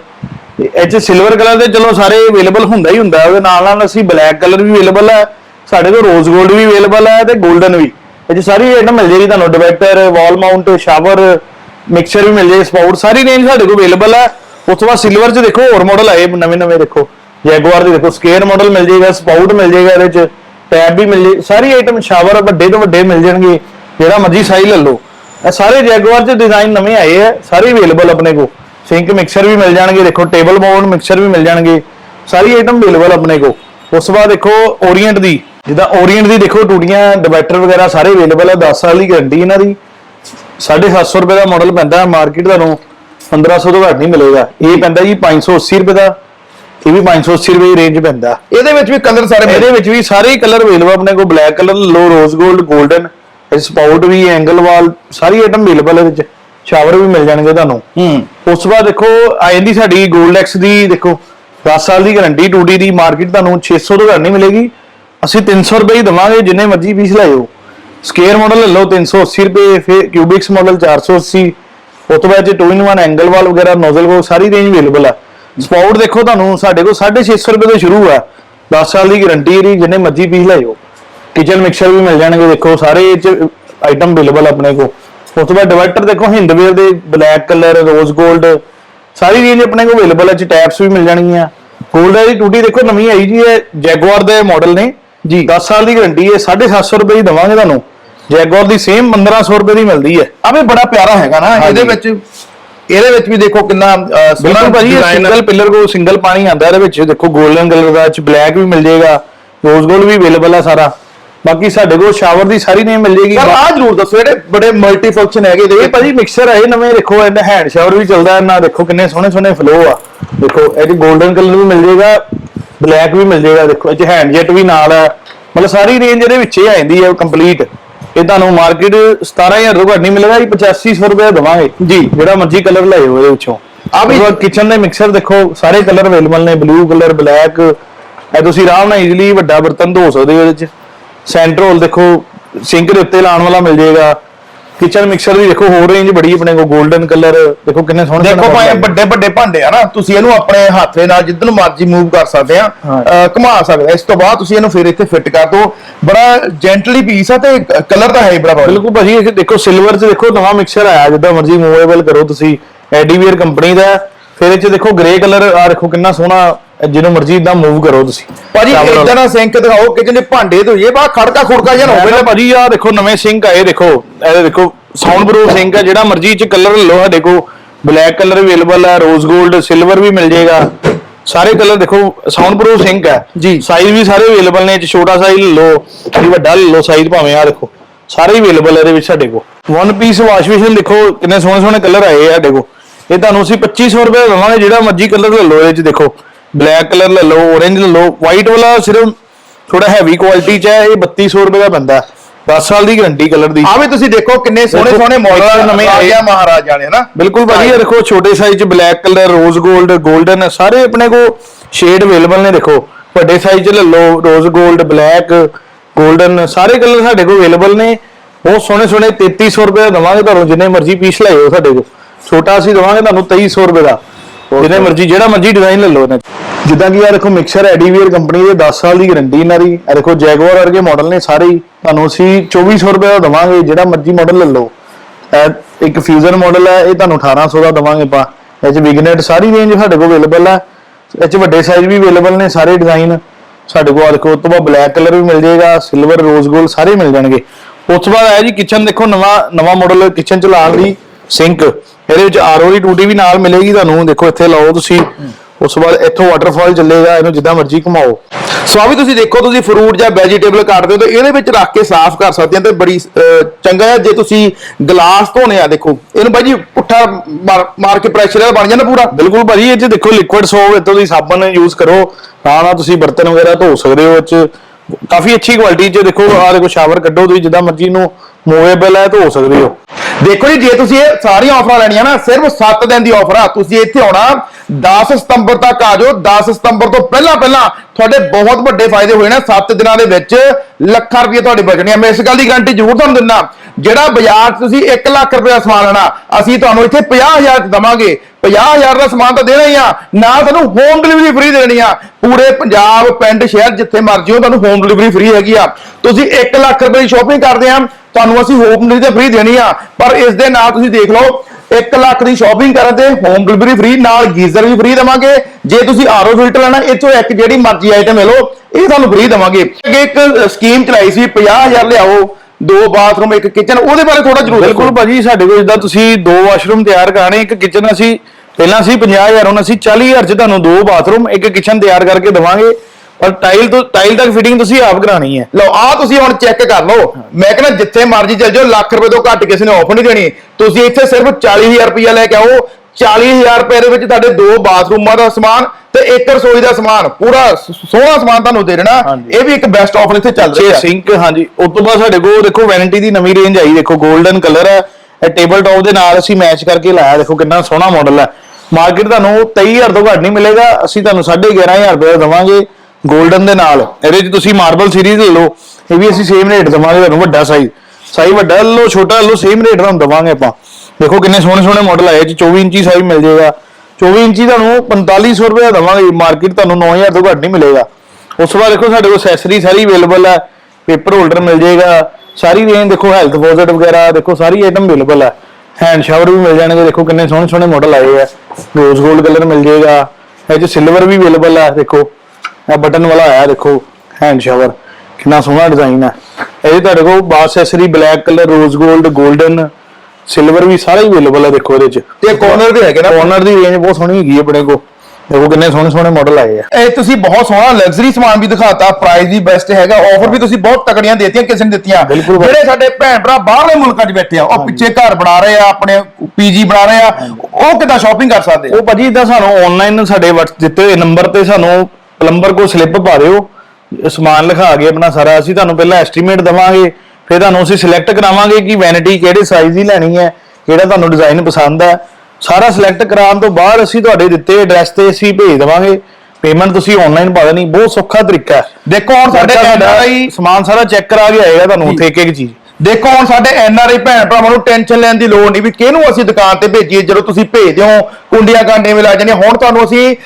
ਇਹ ਚ ਸਿਲਵਰ ਕਲਰ ਦੇ ਚਲੋ ਸਾਰੇ ਅਵੇਲੇਬਲ ਹੁੰਦਾ ਹੀ ਹੁੰਦਾ, ਉਹਦੇ ਨਾਲ ਨਾਲ ਅਸੀਂ ਬਲੈਕ ਕਲਰ ਵੀ ਅਵੇਲੇਬਲ ਹੈ ਸਾਡੇ ਕੋਲ ਰੋਜ਼ 골ਡ ਵੀ ਅਵੇਲੇਬਲ ਹੈ ਤੇ 골ਡਨ ਵੀ। ਇਹ ਚ ਸਾਰੀ ਆਈਟਮ ਮਿਲ ਜੇਗੀ ਤੁਹਾਨੂੰ divider wall mount shower mixture ਵੀ ਮਿਲ ਜੇ ਸਪਾਊਟ ਸਾਰੀ ਰੇਂਜ ਸਾਡੇ ਕੋਲ ਅਵੇਲੇਬਲ ਹੈ ਉਸ ਤੋਂ ਬਾਅਦ ਸਿਲਵਰ ਚ ਦੇਖੋ ਹੋਰ ਮਾਡਲ ਆਏ, ਨਵੇਂ ਨਵੇਂ ਦੇਖੋ। ਜੈਗੁਆਰ ਦੇ ਦੇਖੋ ਸਕੇਅਰ ਮਾਡਲ ਮਿਲ ਜੇਗਾ ਸਪਾਊਟ ਮਿਲ ਜੇਗਾ ਇਹਦੇ ਚ ਟੈਬ ਵੀ ਮਿਲ ਜੇ ਸਾਰੀ ਆਈਟਮ ਸ਼ਾਵਰ ਵੱਡੇ ਤੋਂ ਵੱਡੇ ਮਿਲ ਜਾਣਗੇ, ਜਿਹੜਾ ਮਰਜ਼ੀ ਸਾਈਜ਼ ਲੈ ਲਓ। ਇਹ ਸਾਰੇ ਜੈਗੁਆਰ ਚ ਡਿਜ਼ਾਈਨ ਨਵੇਂ ਆਏ ਆ, ਸਾਰੇ ਅਵੇਲੇਬਲ ਆਪਣੇ ਕੋਲ। ਸਿੰਕ ਮਿਕਸਰ ਵੀ ਮਿਲ ਜਾਣਗੇ ਦੇਖੋ ਟੇਬਲ ਮਾਊਂਟ ਮਿਕਸਰ ਵੀ ਮਿਲ ਜਾਣਗੇ ਸਾਰੀ ਆਈਟਮ ਅਵੇਲੇਬਲ ਆਪਣੇ ਕੋਲ। ਉਸ ਤੋਂ ਬਾਅਦ ਦੇਖੋ ਓਰੀਐਂਟ ਦੀ ਜਿੱਦਾਂ ਓਰੀਐਂਟ ਦੀ ਦੇਖੋ ਟੂਟੀਆਂ ਡਿਵਾਈਡਰ ਵਗੈਰਾ ਸਾਰੇ ਅਵੇਲੇਬਲ ਹੈ 10 ਸਾਲ ਦੀ ਗਾਰੰਟੀ ਇਹਨਾਂ ਦੀ। 750 ਰੁਪਏ ਦਾ ਮਾਡਲ ਪੈਂਦਾ ਮਾਰਕੀਟ ਤੁਹਾਨੂੰ 1500 ਤੋਂ ਘੱਟ ਨਹੀਂ ਮਿਲੇਗਾ। ਇਹ ਪੈਂਦਾ ਜੀ 580 ਰੁਪਏ ਦਾ ਇਹ ਵੀ 580 ਰੁਪਏ ਦੀ ਰੇਂਜ ਪੈਂਦਾ। ਇਹਦੇ ਵਿੱਚ ਵੀ ਕਲਰ ਸਾਰੇ ਇਹਦੇ ਵਿੱਚ ਵੀ ਸਾਰੇ ਹੀ ਕਲਰ ਅਵੇਲੇਬਲ ਆਪਣੇ ਕੋਲ ਬਲੈਕ ਕਲਰ ਲੋ ਰੋਜ਼ 골ਡ 골ਡਨ ਸਪਾਊਟ ਵੀ ਐਂਗਲ ਵਾਲ ਸਾਰੀ ਆਈਟਮ ਅਵੇਲੇਬਲ ਇਹਦੇ ਵਿੱਚ। ਸ਼ਾਵਰ ਵੀ ਮਿਲ ਜਾਣਗੇ ਤੁਹਾਨੂੰ। ਹੂੰ। ਉਸ ਤੋਂ ਬਾਅਦ ਦੇਖੋ ਆ ਜਾਂਦੀ ਸਾਡੀ 골ਡ ਐਕਸ ਦੀ ਦੇਖੋ 10 ਸਾਲ ਦੀ ਗਾਰੰਟੀ ਟੂਟੀ ਦੀ ਮਾਰਕੀਟ ਤੁਹਾਨੂੰ 600 ਤੋਂ ਘੱਟ ਨਹੀਂ ਮਿਲੇਗੀ। ਅਸੀਂ 300 ਰੁਪਏ ਹੀ ਦਵਾਂਗੇ ਜਿੰਨੇ ਮਰਜ਼ੀ ਪੀਸ ਲਾਇਓ ਸਕੇਅਰ ਮਾਡਲ ਲੈ ਲਓ 380 ਰੁਪਏ ਫਿਰ ਕਿਊਬਿਕਸ ਮਾਡਲ 480 ਉਸ ਤੋਂ ਬਾਅਦ ਜੇ 2 ਇਨ 1 ਐਂਗਲ ਵਾਲ ਵਗੈਰਾ ਨੋਜ਼ਲ ਕੋ ਸਾਰੀ ਰੇਂਜ ਅਵੇਲੇਬਲ ਆ। ਸਪਾਊਟ ਦੇਖੋ ਤੁਹਾਨੂੰ ਸਾਡੇ ਕੋਲ 650 ਰੁਪਏ ਤੋਂ ਸ਼ੁਰੂ ਆ। 10 ਸਾਲ ਦੀ ਗਾਰੰਟੀ ਇਹਦੀ ਜਿੰਨੇ ਮਰਜ਼ੀ ਪੀਸ ਲਾਇਓ ਕਿਚਨ ਮਿਕਸਰ ਵੀ ਮਿਲ ਜਾਣਗੇ ਦੇਖੋ ਸਾਰੇ ਇਹ ਚ ਆਈਟਮ ਅਵੇਲੇਬਲ ਆਪਣੇ ਕੋਲ। ਉਸ ਤੋਂ ਬਾਅਦ ਡਿਵਾਈਡਰ ਦੇਖੋ ਹਿੰਦਵੇਅਰ ਦੇ ਬਲੈਕ ਕਲਰ ਰੋਜ਼ 골ਡ ਸਾਰੀ ਰੇਂਜ ਆਪਣੇ ਕੋਲ ਅਵੇਲੇਬਲ ਹੈ ਚ ਟੈਪਸ ਵੀ ਮਿਲ ਜਾਣਗੀਆਂ। 골ਡ ਦੀ ਟੂਟੀ ਦੇਖੋ ਨਵੀਂ ਆਈ ਜੀ ਹੈ ਜੈਗੁਆਰ ਦੇ ਮਾਡਲ ਨੇ। ਜੀ। 10 ਸਾਲ ਦੀ ਗਾਰੰਟੀ ਹੈ 750 ਰੁਪਏ ਦੀ ਦਵਾਂਗੇ ਤੁਹਾਨੂੰ। ਜੈਗੁਆਰ ਦੀ ਸੇਮ 1500 ਰੁਪਏ ਦੀ ਮਿਲਦੀ ਹੈ। ਆ ਵੀ ਬੜਾ ਪਿਆਰਾ ਹੈਗਾ ਨਾ ਇਹਦੇ ਵਿੱਚ। ਇਹਦੇ ਵਿੱਚ ਵੀ ਦੇਖੋ ਕਿੰਨਾ ਸੋਹਣਾ ਭਾਜੀ ਸਿੰਗਲ ਪਿਲਰ ਕੋ ਸਿੰਗਲ ਪਾਣੀ ਆਂਦਾ ਇਹਦੇ ਵਿੱਚ ਦੇਖੋ 골ਡਨ ਕਲਰ ਦਾ ਚ ਬਲੈਕ ਵੀ ਮਿਲ ਜਾਏਗਾ। ਰੋਜ਼ 골ਡ ਵੀ ਅਵੇਲੇਬਲ ਆ ਸਾਰਾ। ਬਾਕੀ ਸਾਡੇ ਕੋਲ ਸ਼ਾਵਰ ਦੀ ਸਾਰੀ ਨੇਮ ਮਿਲ ਜਾਏਗੀ ਪਰ ਆ ਜਰੂਰ ਦੱਸੋ ਜਿਹੜੇ ਬੜੇ ਮਲਟੀ ਫੰਕਸ਼ਨ ਹੈਗੇ ਇਹ ਦੇ ਭਾਜੀ ਮਿਕਸਰ ਹੈ ਨਵੇਂ ਦੇਖੋ ਇਹਦਾ ਹੈਂਡ ਸ਼ਾਵਰ ਵੀ ਚੱਲਦਾ ਇਹਨਾਂ ਦੇਖੋ ਕਿੰਨੇ ਸੋਹਣੇ ਸੋਹਣੇ ਫਲੋ ਆ। ਦੇਖੋ ਇਹ ਚ 골ਡਨ ਕਲਰ ਵੀ ਮਿਲ ਜਾਏਗਾ ਬਲੈਕ ਵੀ ਮਿਲ ਜਾਏਗਾ ਦੇਖੋ ਇਹ ਚ ਹੈਂਡ ਜੈਟ ਵੀ ਨਾਲ ਹੈ ਮਤਲਬ ਸਾਰੀ ਰੇਂਜ ਇਹਦੇ ਵਿੱਚ ਹੀ ਆ ਜਾਂਦੀ ਹੈ ਕੰਪਲੀਟ ਇਹ ਤੁਹਾਨੂੰ ਮਾਰਕੀਟ 17000 ਤੋਂ ਘੱਟ ਨਹੀਂ ਮਿਲੇਗਾ ਜੀ 8500 ਰੁਪਏ ਦਵਾਂਗੇ। ਜੀ। ਜਿਹੜਾ ਮਰਜ਼ੀ ਕਲਰ ਲਾਇਓ ਇਹਦੇ ਵਿੱਚੋਂ। ਆ ਵੀ ਕਿਚਨ ਦੇ ਮਿਕਸਰ ਦੇਖੋ ਸਾਰੇ ਕਲਰ ਅਵੇਲੇਬਲ ਨੇ ਬਲੂ ਕਲਰ ਬਲੈਕ ਇਹ ਤੁਸੀਂ ਆਰਾਮ ਨਾਲ ਈਜ਼ੀਲੀ ਵੱਡਾ ਬਰਤਨ ਧੋ ਸਕਦੇ ਹੋ ਇਹਦੇ ਚ ਸੈਂਟਰੋਲ ਦੇਖੋ ਸਿੰਕ ਦੇ ਉੱਤੇ ਲਾਉਣ ਵਾਲਾ ਮਿਲ ਜਾਏਗਾ। ਕਿਚਨ ਮਿਕਸਰ ਦੀ ਦੇਖੋ ਹੋਰ ਰੇਂਜ ਬੜੀ ਆਪਣੇ ਕੋਲ 골ਡਨ ਕਲਰ ਦੇਖੋ ਕਿੰਨੇ ਸੋਹਣੇ ਦੇਖੋ colour ਵੱਡੇ ਵੱਡੇ ਭਾਂਡੇ ਆ ਨਾ ਤੁਸੀਂ ਇਹਨੂੰ ਆਪਣੇ ਹੱਥ ਦੇ ਨਾਲ ਜਿੱਦਨ ਮਰਜ਼ੀ ਮੂਵ ਕਰ ਸਕਦੇ ਆ ਘੁਮਾ ਸਕਦੇ ਆ। ਇਸ ਤੋਂ ਬਾਅਦ ਤੁਸੀਂ ਇਹਨੂੰ ਫਿਰ ਇੱਥੇ ਫਿੱਟ ਕਰ ਦਿਓ। ਬੜਾ ਜੈਂਟਲੀ ਪੀਸ ਆ ਤੇ ਕਲਰ ਤਾਂ ਹੈ ਬੜਾ ਬਿਲਕੁਲ ਭਾਜੀ ਇਹ ਦੇਖੋ ਸਿਲਵਰ 'ਚ ਦੇਖੋ ਨਵਾਂ ਮਿਕਸਰ ਆਇਆ ਜਿੱਦਾਂ ਮਰਜ਼ੀ ਮੂਵੇਬਲ ਕਰੋ ਤੁਸੀਂ। ਐਡੀਵੇਅਰ ਕੰਪਨੀ ਦਾ। ਫਿਰ ਇਹ 'ਚ ਦੇਖੋ ਗ੍ਰੇ ਕਲਰ ਆ ਦੇਖੋ ਕਿੰਨਾ ਸੋਹਣਾ ਇਹ ਜਿਹਨੂੰ ਮਰਜ਼ੀ ਇਦਾਂ ਮੂਵ ਕਰੋ ਤੁਸੀਂ। ਭਾਜੀ ਵਾਲਾ। ਇਦਾਂ ਦਾ ਸਿੰਕ ਦਿਖਾਓ ਕਿਚਨ ਦੇ ਭਾਂਡੇ ਧੋਈਏ ਬਾ ਖੜਕਾ ਖੁੜਕਾ ਨਾ ਮੈਂ ਹੋਵੇ ਕਿਹਾ ਭਾਜੀ ਆ ਦੇਖੋ ਨਵੇਂ ਸਿੰਕ ਆਏ ਦੇਖੋ। ਇਹ ਦੇਖੋ ਸਾਊਂਡ ਪ੍ਰੂਫ ਸਿੰਕ ਹੈ ਜਿਹੜਾ ਮਰਜ਼ੀ ਚ ਕਲਰ ਲਓ ਸਾਡੇ ਕੋ ਬਲੈਕ ਕਲਰ ਅਵੇਲੇਬਲ ਹੈ ਰੋਜ਼ 골ਡ ਸਿਲਵਰ ਵੀ ਮਿਲ ਜਾਏਗਾ। ਸਾਰੇ ਕਲਰ ਦੇਖੋ ਸਾਊਂਡ ਪ੍ਰੂਫ ਸਿੰਕ ਹੈ ਜੀ। ਸਾਈਜ਼ ਵੀ ਸਾਰੇ ਅਵੇਲੇਬਲ ਨੇ ਇਹ 'ਚ ਛੋਟਾ ਸਾਈਜ਼ ਲਓ ਜੀ ਵੱਡਾ ਲੈ ਲਓ ਸਾਈਜ਼ ਭਾਵੇਂ ਆ ਦੇਖੋ। ਸਾਰੇ ਅਵੇਲੇਬਲ ਇਹਦੇ ਵਿੱਚ ਸਾਡੇ ਕੋ ਵਨ ਪੀਸ ਵਾਸ਼ ਬੇਸਿਨ ਦੇਖੋ ਕਿੰਨੇ ਸੋਹਣੇ ਸੋਹਣੇ ਕਲਰ ਆਏ ਆ ਸਾਡੇ ਕੋ ਇਹ ਤੁਹਾਨੂੰ ਅਸੀਂ 2500 ਰੁਪਏ ਦਾ ਦਵਾਂਗੇ ਜਿਹੜਾ ਮਰਜ਼ੀ ਕਲਰ ਲੈ ਲਓ ਇਹਦੇ 'ਚ ਦੇਖੋ। ਬਲੈਕ ਕਲਰ ਲੈ ਲਓ orange ਲੈ ਲਓ white ਵਾਲਾ ਸਿਰਫ ਥੋੜਾ ਹੈਵੀ ਕੁਆਲਿਟੀ ਚ ਹੈ ਇਹ 3200 ਰੁਪਏ ਦਾ ਪੈਂਦਾ 10 ਸਾਲ ਦੀ ਗਾਰੰਟੀ ਕਲਰ ਦੀ। ਆ ਵੀ ਤੁਸੀਂ ਦੇਖੋ ਕਿੰਨੇ ਸੋਹਣੇ ਸੋਹਣੇ ਮਾਡਲ ਨਵੇਂ ਆਏ ਆ ਮਹਾਰਾਜ ਵਾਲੇ ਹਨਾ? ਬਿਲਕੁਲ ਵਧੀਆ ਦੇਖੋ ਛੋਟੇ ਸਾਈਜ਼ ਚ ਬਲੈਕ ਕਲਰ ਰੋਜ਼ 골ਡ 골ਡਨ ਸਾਰੇ ਆਪਣੇ ਕੋ ਸ਼ੇਡ ਅਵੇਲੇਬਲ ਨੇ ਦੇਖੋ। ਵੱਡੇ ਸਾਈਜ਼ ਚ ਲੈ ਲਓ ਰੋਜ਼ 골ਡ ਬਲੈਕ 골ਡਨ ਸਾਰੇ ਕਲਰ ਸਾਡੇ ਕੋਲ ਅਵੇਲੇਬਲ ਨੇ। ਬਹੁਤ ਸੋਹਣੇ ਸੋਹਣੇ 3300 ਰੁਪਏ ਦਾ ਦਵਾਂਗੇ ਤੁਹਾਨੂੰ ਜਿੰਨੇ ਮਰਜ਼ੀ ਪੀਸ ਲੈ ਜਾਓ ਸਾਡੇ ਕੋਲ। ਛੋਟਾ ਅਸੀਂ ਦਵਾਂਗੇ ਤੁਹਾਨੂੰ 2300 ਰੁਪਏ ਦਾ। ਜਿੰਨੇ ਮਰਜ਼ੀ ਜਿਹੜਾ ਮਰਜ਼ੀ ਡਿਜ਼ਾਈਨ ਲੈ ਲਓ ਇਹਨਾਂ। ਜਿੱਦਾਂ ਕਿ ਆ ਦੇਖੋ ਮਿਕਸਰ ਐਡੀਵੀਅਰ ਕੰਪਨੀ ਦੇ 10 ਸਾਲ ਦੀ ਗਾਰੰਟੀ ਇਹਨਾਂ ਦੀ। ਇਹ ਦੇਖੋ ਜੈਗੁਆਰ ਵਰਗੇ ਮਾਡਲ ਨੇ ਸਾਰੇ ਹੀ। ਤੁਹਾਨੂੰ ਅਸੀਂ 2400 ਰੁਪਏ ਦਾ ਦਵਾਂਗੇ ਜਿਹੜਾ ਮਰਜ਼ੀ ਮਾਡਲ ਲੈ ਲਓ। ਇਹ ਇੱਕ ਫਿਊਜ਼ਨ ਮਾਡਲ ਹੈ ਇਹ ਤੁਹਾਨੂੰ 1800 ਦਾ ਦਵਾਂਗੇ ਆਪਾਂ। ਇਹ ਚ ਵਿਗਨੇਟ ਸਾਰੀ ਰੇਂਜ ਸਾਡੇ ਕੋਲ ਅਵੇਲੇਬਲ ਹੈ। ਇਹ ਚ ਵੱਡੇ ਸਾਈਜ਼ ਵੀ ਅਵੇਲੇਬਲ ਨੇ ਸਾਰੇ ਡਿਜ਼ਾਈਨ ਸਾਡੇ ਕੋਲ ਦੇਖੋ ਉਸ ਤੋਂ ਬਾਅਦ ਬਲੈਕ ਕਲਰ ਵੀ ਮਿਲ ਜਾਏਗਾ ਸਿਲਵਰ ਰੋਜ਼ ਗੋਲਡ ਸਾਰੇ ਮਿਲ ਜਾਣਗੇ। ਉਸ ਤੋਂ ਬਾਅਦ ਹੈ ਜੀ ਕਿਚਨ ਦੇਖੋ ਨਵਾਂ ਨਵਾਂ ਮਾਡਲ ਕਿਚਨ ਚ ਲਾਉਣ ਦੀ। ਸਿੰਕ ਇਹਦੇ ਵਿੱਚ ਆਰਓ ਦੀ ਟੂਟੀ ਵੀ ਨਾਲ ਮਿਲੇਗੀ ਤੁਹਾਨੂੰ। ਦੇਖੋ, ਇੱਥੇ ਲਾਓ ਤੁਸੀਂ। ਉਸ ਤੋਂ ਬਾਅਦ ਇੱਥੋਂ ਵਾਟਰਫਾਲ ਚੱਲੇਗਾ, ਇਹਨੂੰ ਜਿੱਦਾਂ ਮਰਜ਼ੀ ਘੁਮਾਓ। ਸੋ ਆ ਵੀ ਤੁਸੀਂ ਦੇਖੋ, ਤੁਸੀਂ ਫਰੂਟ ਜਾਂ ਵੈਜੀਟੇਬਲ ਕੱਟਦੇ ਹੋ ਤਾਂ ਇਹਦੇ ਵਿੱਚ ਰੱਖ ਕੇ ਸਾਫ਼ ਕਰ ਸਕਦੇ ਹੋ ਤੇ ਬੜੀ ਚੰਗਾ ਹੈ। ਜੇ ਤੁਸੀਂ ਗਲਾਸ ਧੋਣੇ ਆ, ਦੇਖੋ, ਇਹਨੂੰ ਬਾਈ ਜੀ ਪੁੱਠਾ ਮਾਰ- ਕੇ ਪ੍ਰੈਸ਼ਰ ਨਾਲ ਬਣ ਜਾਂਦਾ ਪੂਰਾ। ਬਿਲਕੁਲ ਭਾਜੀ, ਇਹ ਚ ਦੇਖੋ ਲਿਕੁਇਡ ਸੋਪ ਇਤੋਂ ਦੀ ਸਾਬਣ ਯੂਜ਼ ਕਰੋ। ਨਾਲ ਨਾਲ ਤੁਸੀਂ ਬਰਤਨ ਵਗੈਰਾ ਧੋ ਸਕਦੇ ਹੋ, ਇਹ ਚ। ਕਾਫੀ ਅੱਛੀ ਕੁਆਲਿਟੀ ਚ ਦੇਖੋ ਆ ਦੇਖੋ ਸ਼ਾਵਰ ਕੱਢੋ ਤੁਸੀਂ, ਜਿੱਦਾਂ ਮਰਜ਼ੀ ਨੂੰ ਮੂਵੇਬਲ ਹੈ ਧੋ ਸਕਦੇ ਹੋ। ਦੇਖੋ ਜੀ, ਜੇ ਤੁਸੀਂ ਇਹ ਸਾਰੀਆਂ ਆਫਰਾਂ ਲੈਣੀਆਂ ਨਾ, ਸਿਰਫ 7 ਦਿਨ ਦੀ ਆਫਰ ਆ। ਤੁਸੀਂ ਇੱਥੇ ਆਉਣਾ 10 ਸਤੰਬਰ ਤੱਕ ਆ ਜਾਓ। 10 ਸਤੰਬਰ ਤੋਂ ਪਹਿਲਾਂ ਪਹਿਲਾਂ ਤੁਹਾਡੇ ਬਹੁਤ ਵੱਡੇ ਫਾਇਦੇ ਹੋਏ ਨੇ। 7 ਦਿਨਾਂ ਦੇ ਵਿੱਚ ਲੱਖਾਂ ਰੁਪਏ ਤੁਹਾਡੇ ਬਚਣੇ ਆ। ਮੈਂ ਇਸ ਗੱਲ ਦੀ ਗਾਰੰਟੀ ਜ਼ਰੂਰ ਤੁਹਾਨੂੰ ਦਿੰਦਾ। ਜਿਹੜਾ ਬਾਜ਼ਾਰ 'ਚ ਤੁਸੀਂ 1 ਲੱਖ ਰੁਪਏ ਦਾ ਸਮਾਨ ਲੈਣਾ, ਅਸੀਂ ਤੁਹਾਨੂੰ ਇੱਥੇ 50000 ਚ ਦਵਾਂਗੇ। 50000 ਦਾ ਸਮਾਨ ਤਾਂ ਦੇਣਾ ਹੀ ਆ। ਨਾ ਤੁਹਾਨੂੰ ਹੋਮ ਡਿਲੀਵਰੀ ਫ੍ਰੀ ਦੇਣੀ ਆ। ਪੂਰੇ ਪੰਜਾਬ, ਪਿੰਡ, ਸ਼ਹਿਰ ਜਿੱਥੇ ਮਰਜ਼ੀ ਹੋ, ਤੁਹਾਨੂੰ ਹੋਮ ਡਿਲੀਵਰੀ ਫ੍ਰੀ ਹੈਗੀ ਆ। ਤੁਸੀਂ 1 ਲੱਖ ਰੁਪਏ ਦੀ ਸ਼ਾਪਿੰਗ ਕਰਦੇ ਆ। ਤੁਹਾਨੂੰ ਅਸੀਂ ਹੋਮ ਡਿਲੀਵਰੀ ਫ੍ਰੀ ਦੇਣੀ ਆ, ਪਰ ਇਸ ਦੇ ਨਾਲ ਤੁਸੀਂ ਦੇਖ ਲਓ 1 ਲੱਖ ਦੀ ਸ਼ਾਪਿੰਗ ਕਰਨ ਤੇ ਹੋਮ ਡਿਲੀਵਰੀ ਫ੍ਰੀ ਨਾਲ ਗੀਜ਼ਰ ਵੀ ਫ੍ਰੀ ਦੇਵਾਂਗੇ। ਜੇ ਤੁਸੀਂ ਆਰਓ ਫਿਲਟਰ ਲੈਣਾ, ਇੱਥੋਂ ਇੱਕ ਜਿਹੜੀ ਮਰਜ਼ੀ ਆਈਟਮ ਲੈ ਲਓ ਇਹ ਤੁਹਾਨੂੰ ਫ੍ਰੀ ਦੇਵਾਂਗੇ। ਅੱਗੇ ਇੱਕ ਸਕੀਮ ਚਲਾਈ ਸੀ 50000 ਲਿਆਓ, ਦੋ ਬਾਥਰੂਮ ਇੱਕ ਕਿਚਨ ਉਹਦੇ ਬਾਰੇ ਥੋੜਾ ਜ਼ਰੂਰ ਬਿਲਕੁਲ ਭਾਜੀ, ਸਾਡੇ ਕੋਲ ਜਿੱਦਾਂ ਤੁਸੀਂ ਦੋ ਵਾਸ਼ਰੂਮ ਤਿਆਰ ਕਰਾਣੇ ਇੱਕ ਕਿਚਨ ਅਸੀਂ, ਪਹਿਲਾਂ ਸੀ 50000 ਹੁਣ ਅਸੀਂ 40000 ਚ ਤੁਹਾਨੂੰ ਦੋ ਬਾਥਰੂਮ ਇੱਕ ਕਿਚਨ ਤਿਆਰ ਕਰਕੇ ਦਵਾਂਗੇ। ਪਰ ਟਾਈਲ ਤੋਂ ਟਾਈਲ ਤੱਕ ਫਿਟਿੰਗ ਤੁਸੀਂ ਆਪ ਕਰਾਣੀ ਹੈ। ਲਓ ਆ ਤੁਸੀਂ ਹੁਣ ਚੈੱਕ ਕਰ ਲਓ। ਮੈਂ ਕਹਿੰਦਾ ਜਿੱਥੇ ਮਰਜ਼ੀ ਚੱਲ ਜਾਓ ਲੱਖ ਰੁਪਏ ਤੋਂ ਘੱਟ ਕਿਸੇ ਨੇ ਆਫਰ ਨਹੀਂ ਦੇਣੀ। ਤੁਸੀਂ ਇੱਥੇ ਸਿਰਫ 40000 ਰੁਪਇਆ ਲੈ ਕੇ ਆਓ। 40000 ਰੁਪਏ ਦੇ ਵਿੱਚ ਤੁਹਾਡੇ ਦੋ ਬਾਥਰੂਮਾਂ ਦਾ ਸਮਾਨ ਤੇ ਇੱਕ ਰਸੋਈ ਦਾ ਸਮਾਨ ਪੂਰਾ ਸੋਹਣਾ ਸਮਾਨ ਤੁਹਾਨੂੰ ਦੇ ਦੇਣਾ। ਇਹ ਵੀ ਇੱਕ ਬੈਸਟ ਆਫਰ ਇੱਥੇ ਚੱਲ ਰਹੀ। ਹੈ ਸਿੰਕ ਹਾਂਜੀ। ਉਸ ਤੋਂ ਬਾਅਦ ਸਾਡੇ ਕੋਲ ਦੇਖੋ ਵੈਨਿਟੀ ਦੀ ਨਵੀਂ ਰੇਂਜ ਆਈ। ਦੇਖੋ 골ਡਨ ਕਲਰ ਹੈ। ਇਹ ਟੇਬਲ ਟਾਪ ਦੇ ਨਾਲ ਅਸੀਂ ਮੈਚ ਕਰਕੇ ਲਾਇਆ। ਦੇਖੋ ਕਿੰਨਾ ਸੋਹਣਾ ਮਾਡਲ ਹੈ। ਮਾਰਕੀਟ ਤੁਹਾਨੂੰ 23000 ਤੋਂ ਘੱਟ ਨਹੀਂ ਮਿਲੇਗਾ। ਅਸੀਂ ਤੁਹਾਨੂੰ 11500 ਰੁਪਏ ਦਾ ਦਵਾਂਗੇ। 골ਡਨ ਦੇ ਨਾਲ। ਇਹਦੇ ਚ ਤੁਸੀਂ ਮਾਰਬਲ ਸੀਰੀਜ਼ ਲੈ ਲਓ। ਇਹ ਵੀ ਅਸੀਂ ਸੇਮ ਰੇਟ ਦਵਾਂਗੇ ਤੁਹਾਨੂੰ ਵੱਡਾ ਸਾਈਜ਼ ਸਾਈਜ਼ ਵੱਡਾ ਲੈ ਲਓ, ਛੋਟਾ ਲੈ ਲਓ ਸੇਮ ਰੇਟ ਤੁਹਾਨੂੰ ਦਵਾਂਗੇ ਆਪਾਂ। ਦੇਖੋ ਕਿੰਨੇ ਸੋਹਣੇ ਸੋਹਣੇ ਮਾਡਲ ਆਏ ਇਹ ਚ 24 ਇੰਚੀ ਸਾਈਜ਼ ਮਿਲ ਜਾਏਗਾ। 24 ਇੰਚੀ ਤੁਹਾਨੂੰ 4500 ਰੁਪਏ ਦਾ ਦਵਾਂਗੇ। ਮਾਰਕੀਟ ਤੁਹਾਨੂੰ 9000 ਤੋਂ ਘੱਟ ਨਹੀਂ ਮਿਲੇਗਾ। ਉਸ ਤੋਂ ਬਾਅਦ ਦੇਖੋ ਸਾਡੇ ਕੋਲ ਅਸੈਸਰੀ ਸਾਰੀ ਅਵੇਲੇਬਲ ਹੈ ਪੇਪਰ ਹੋਲਡਰ ਮਿਲ ਜਾਏਗਾ। ਸਾਰੀ ਰੇਂਜ ਦੇਖੋ ਹੈਲਥ ਫੋਜ਼ਟ ਵਗੈਰਾ, ਦੇਖੋ, ਸਾਰੀ ਆਈਟਮ ਅਵੇਲੇਬਲ ਹੈ ਹੈਂਡ ਸ਼ਾਵਰ ਵੀ ਮਿਲ ਜਾਣਗੇ। ਦੇਖੋ ਕਿੰਨੇ ਸੋਹਣੇ ਸੋਹਣੇ ਮਾਡਲ ਆਏ ਆ। ਰੋਜ਼ 골ਡ ਕਲਰ ਮਿਲ ਜਾਏਗਾ। ਇਹ ਚ ਸਿਲਵਰ ਵੀ ਅਵੇਲੇਬਲ ਹੈ ਦੇਖੋ ਇਹ ਬਟਨ ਵਾਲਾ ਆਇਆ ਦੇਖੋ ਹੈਂਡ ਸ਼ਾਵਰ ਕਿੰਨਾ ਸੋਹਣਾ ਡਿਜ਼ਾਈਨ ਹੈ ਇਹ ਤੁਹਾਡੇ ਕੋਲ ਬਾਸ ਐਸਰੀ ਬਲੈਕ ਕਲਰ ਰੋਜ਼ 골ਡ 골ਡਨ ਸਿਲਵਰ ਵੀ ਸਾਰੇ ਅਵੇਲੇਬਲ ਹੈ ਦੇਖੋ ਇਹਦੇ ਚ। ਤੇ corner ਦੇ ਹੈਗੇ ਨਾ। ਕੋਰਨਰ ਦੀ ਰੇਂਜ ਬਹੁਤ ਸੋਹਣੀ ਹੈਗੀ ਹੈ ਆਪਣੇ ਕੋਲ। ਦੇਖੋ ਕਿੰਨੇ ਸੋਹਣੇ ਸੋਹਣੇ ਮਾਡਲ ਆਏ ਆ। ਇਹ ਤੁਸੀਂ ਬਹੁਤ ਸੋਹਣਾ ਲਗਜ਼ਰੀ ਸਮਾਨ ਵੀ ਦਿਖਾਤਾ ਪ੍ਰਾਈਸ ਵੀ ਬੈਸਟ ਹੈਗਾ ਆਫਰ ਵੀ ਤੁਸੀਂ ਬਹੁਤ ਤਕੜੀਆਂ ਦੇਤੀਆਂ ਕਿਸੇ ਨੇ ਦਿੱਤੀਆਂ। ਜਿਹੜੇ ਸਾਡੇ ਭੈਣ ਭਰਾ ਬਾਹਰਲੇ ਮੁਲਕਾਂ 'ਚ ਬੈਠੇ ਆ ਉਹ ਪਿੱਛੇ ਘਰ ਬਣਾ ਰਹੇ ਆ ਆਪਣੇ ਪੀਜੀ ਬਣਾ ਰਹੇ ਆ ਉਹ ਕਿੱਦਾਂ ਸ਼ਾਪਿੰਗ ਕਰ ਸਕਦੇ ਆ? ਉਹ ਭਾਜੀ ਇਦਾਂ ਸਾਨੂੰ ਆਨਲਾਈਨ ਸਾਡੇ ਵਟਸ ਦਿੱਤੇ ਹੋਏ ਨੰਬਰ ਤੇ ਸਾਨੂੰ ਪਲੰਬਰ ਕੋਲ ਸਲਿੱਪ ਪਾ ਦਿਓ ਸਮਾਨ ਲਿਖਾ ਕੇ ਆਪਣਾ ਸਾਰਾ ਅਸੀਂ ਤੁਹਾਨੂੰ ਪਹਿਲਾਂ ਐਸਟੀਮੇਟ ਦਵਾਂਗੇ ਫਿਰ ਤੁਹਾਨੂੰ ਅਸੀਂ ਸਿਲੈਕਟ ਕਰਾਵਾਂਗੇ ਕਿ ਵੈਨਿਟੀ ਕਿਹੜੇ ਸਾਈਜ਼ ਦੀ ਲੈਣੀ ਹੈ ਕਿਹੜਾ ਤੁਹਾਨੂੰ ਡਿਜ਼ਾਈਨ ਪਸੰਦ ਹੈ। ਸਾਰਾ ਸਿਲੈਕਟ ਕਰਾਉਣ ਤੋਂ ਬਾਅਦ ਅਸੀਂ ਤੁਹਾਡੇ ਦਿੱਤੇ ਐਡਰੈਸ ਤੇ ਅਸੀਂ ਭੇਜ ਦੇਵਾਂਗੇ। ਪੇਮੈਂਟ ਤੁਸੀਂ ਆਨਲਾਈਨ ਪਾ ਦੇਣੀ ਬਹੁਤ ਸੌਖਾ ਤਰੀਕਾ ਹੈ। ਦੇਖੋ ਹੁਣ ਸਾਡੇ ਸਾਡਾ ਕੈਨੇਡਾ ਹੀ ਸਮਾਨ ਸਾਰਾ ਚੈੱਕ ਕਰਾ ਕੇ ਆਏਗਾ ਤੁਹਾਨੂੰ ਉੱਥੇ ਇੱਕ ਇੱਕ ਚੀਜ਼। ਦੇਖੋ, ਹੁਣ ਸਾਡੇ ਐਨ ਆਰ ਆਈ ਭੈਣ ਭਰਾਵਾਂ ਨੂੰ ਟੈਨਸ਼ਨ ਲੈਣ ਦੀ ਲੋੜ ਨਹੀਂ ਵੀ ਕਿਹਨੂੰ ਅਸੀਂ ਦੁਕਾਨ ਤੇ ਭੇਜੀਏ, ਜਦੋਂ ਤੁਸੀਂ ਭੇਜਦੇ ਹੋ, ਕੁੰਡੀਆਂ ਕਾਂਡੇ ਵਿੱਚ ਲੱਗ ਜਾਂਦੀਆਂ। ਹੁਣ ਤੁਹਾਨੂੰ ਅਸੀਂ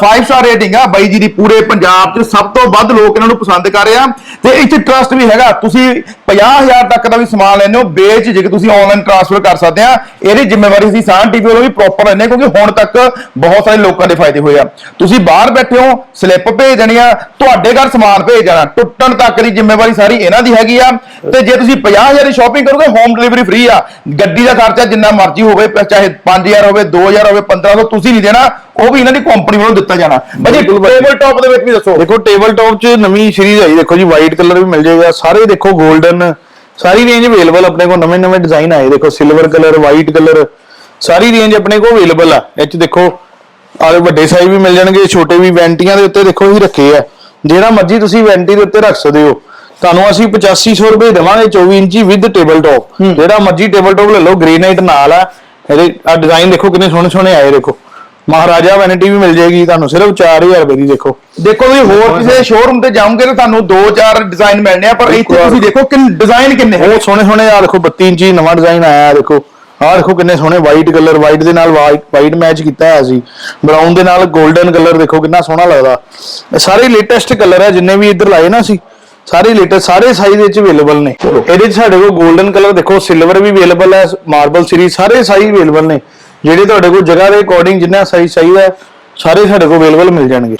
5 ਸਟਾਰ ਰੇਟਿੰਗ ਆ ਬਾਈ ਜੀ ਦੀ ਪੂਰੇ ਪੰਜਾਬ 'ਚ ਸਭ ਤੋਂ ਵੱਧ ਲੋਕ ਇਹਨਾਂ ਨੂੰ ਪਸੰਦ ਕਰ ਰਹੇ ਆ। ਤੇ ਇੱਥੇ ਟਰਸਟ ਵੀ ਹੈਗਾ। ਤੁਸੀਂ 50000 ਤੱਕ ਦਾ ਵੀ ਸਮਾਨ ਲੈਂਦੇ ਹੋ ਬੇਚ ਜੇ ਤੁਸੀਂ ਆਨਲਾਈਨ ਟ੍ਰਾਂਸਫਰ ਕਰ ਸਕਦੇ ਆ। ਇਹਦੀ ਜ਼ਿੰਮੇਵਾਰੀ ਅਸੀਂ ਸਾਨ ਟੀਵੀ ਵੱਲੋਂ ਵੀ ਪ੍ਰੋਪਰ ਲੈਂਦੇ ਕਿਉਂਕਿ ਹੁਣ ਤੱਕ ਬਹੁਤ ਸਾਰੇ ਲੋਕਾਂ ਦੇ ਫਾਇਦੇ ਹੋਏ ਆ। ਤੁਸੀਂ ਬਾਹਰ ਬੈਠੇ ਹੋ ਸਲਿੱਪ ਭੇਜ ਦੇਣੀ ਆ, ਤੁਹਾਡੇ ਘਰ ਸਮਾਨ ਭੇਜ ਜਾਣਾ ਟੁੱਟਣ ਤੱਕ ਦੀ ਜ਼ਿੰਮੇਵਾਰੀ ਸਾਰੀ ਇਹਨਾਂ ਦੀ ਹੈਗੀ ਆ। ਤੇ ਜੇ ਤੁਸੀਂ 50000 ਦੀ ਸ਼ਾਪਿੰਗ ਕਰੋਗੇ ਹੋਮ ਡਿਲੀਵਰੀ ਫ੍ਰੀ ਆ। ਗੱਡੀ ਦਾ ਖਰਚਾ ਜਿੰਨਾ ਮਰਜ਼ੀ ਹੋਵੇ ਚਾਹੇ 5000 ਹੋਵੇ 2000 ਹੋਵੇ 1500 ਤੁਸੀਂ ਨਹੀਂ ਦੇਣਾ ਉਹ ਵੀ ਇਹਨਾਂ ਦੀ ਕੰਪਨੀ ਵੱਲੋਂ ਦਿੱਤਾ ਜਾਣਾ। ਭਾਜੀ। ਟੇਬਲ ਟਾਪ ਦੇ ਵਿੱਚ ਵੀ ਦੱਸੋ। ਦੇਖੋ ਟੇਬਲ ਟਾਪ 'ਚ ਨਵੀਂ ਸੀਰੀਜ਼ ਆਈ ਦੇਖੋ ਜੀ ਵਾਈਟ ਕਲਰ ਵੀ ਮਿਲ ਜਾਏਗਾ। ਸਾਰੇ ਦੇਖੋ 골ਡਨ ਸਾਰੀ ਰੇਂਜ ਅਵੇਲੇਬਲ ਆਪਣੇ ਕੋਲ ਨਵੇਂ ਨਵੇਂ ਡਿਜ਼ਾਈਨ ਆਏ। ਦੇਖੋ ਸਿਲਵਰ ਕਲਰ ਵਾਈਟ ਕਲਰ ਸਾਰੀ ਰੇਂਜ ਆਪਣੇ ਕੋਲ ਅਵੇਲੇਬਲ ਆ। ਇਹ 'ਚ ਦੇਖੋ ਆਲੇ ਵੱਡੇ ਸਾਈਜ਼ ਵੀ ਮਿਲ ਜਾਣਗੇ ਛੋਟੇ ਵੀ ਵੈਂਟੀਆਂ ਦੇ ਉੱਤੇ ਦੇਖੋ ਹੀ ਰੱਖੇ ਆ। ਜਿਹੜਾ ਮਰਜ਼ੀ ਤੁਸੀਂ ਵੈਂਟੀ ਦੇ ਉੱਤੇ ਰੱਖ ਸਕਦੇ ਹੋ। ਤੁਹਾਨੂੰ ਅਸੀਂ 8500 ਰੁਪਏ ਦੇਵਾਂਗੇ 24 ਇੰਚੀ ਵਿਦ ਟੇਬਲ ਟਾਪ ਜਿਹੜਾ ਮਰਜ਼ੀ ਟੇਬਲ ਟਾਪ ਲੈ ਲਓ ਗ੍ਰੇਨਾਈਟ ਨਾਲ ਆ। ਇਹਦੇ ਆ ਡਿਜ਼ਾਈਨ ਦੇਖੋ ਕਿੰਨੇ ਸੋਹਣੇ ਸੋਹਣੇ ਆਏ ਦੇਖੋ। ਮਹਾਰਾਜਾ ਵੈਨਿਟੀ ਵੀ ਮਿਲ ਜਾਏਗੀ ਤੁਹਾਨੂੰ ਸਿਰਫ 4000 ਰੁਪਏ ਦੀ ਦੇਖੋ। ਦੇਖੋ ਤੁਸੀਂ ਹੋਰ ਕਿਸੇ ਸ਼ੋਰੂਮ ਤੇ ਜਾਓਗੇ ਤਾਂ ਤੁਹਾਨੂੰ ਦੋ ਚਾਰ ਡਿਜ਼ਾਈਨ ਮਿਲਣੇ ਆ ਪਰ ਇੱਥੇ ਤੁਸੀਂ ਦੇਖੋ ਕਿ ਡਿਜ਼ਾਈਨ ਕਿੰਨੇ ਹੈ ਬਹੁਤ ਸੋਹਣੇ ਸੋਹਣੇ ਆ ਦੇਖੋ 32 ਇੰਚੀ ਨਵਾਂ ਡਿਜ਼ਾਈਨ ਆਇਆ ਦੇਖੋ। ਆਹ ਦੇਖੋ ਕਿੰਨੇ ਸੋਹਣੇ ਵਾਈਟ ਕਲਰ ਵਾਈਟ ਦੇ ਨਾਲ ਵਾਈਟ ਮੈਚ ਕੀਤਾ ਹੋਇਆ ਸੀ। ਬਰਾਊਨ ਦੇ ਨਾਲ 골ਡਨ ਕਲਰ ਦੇਖੋ ਕਿੰਨਾ ਸੋਹਣਾ ਲੱਗਦਾ। ਸਾਰੇ ਲੇਟੈਸਟ ਕਲਰ ਹੈ ਜਿੰਨੇ ਵੀ ਇੱਧਰ ਲਾਏ ਨਾ ਅਸੀਂ। ਸਾਰੇ ਲੇਟੈਸਟ ਸਾਰੇ ਸਾਈਜ਼ ਵਿੱਚ ਅਵੇਲੇਬਲ ਨੇ। ਇਹਦੇ ਵਿੱਚ ਸਾਡੇ ਕੋਲ 골ਡਨ ਕਲਰ ਦੇਖੋ ਸਿਲਵਰ ਵੀ ਅਵੇਲੇਬਲ ਹੈ ਮਾਰਬਲ ਸੀਰੀਜ਼ ਸਾਰੇ ਸਾਈਜ਼ ਅਵੇਲੇਬਲ ਨੇ। ਜਿਹੜੇ ਤੁਹਾਡੇ ਕੋਲ ਜਗ੍ਹਾ ਦੇ ਅਕੋਰਡਿੰਗ ਜਿੰਨਾ ਸਾਈਜ਼ ਚਾਹੀਦਾ ਹੈ, ਸਾਰੇ ਸਾਡੇ ਕੋਲ ਅਵੇਲੇਬਲ ਮਿਲ ਜਾਣਗੇ।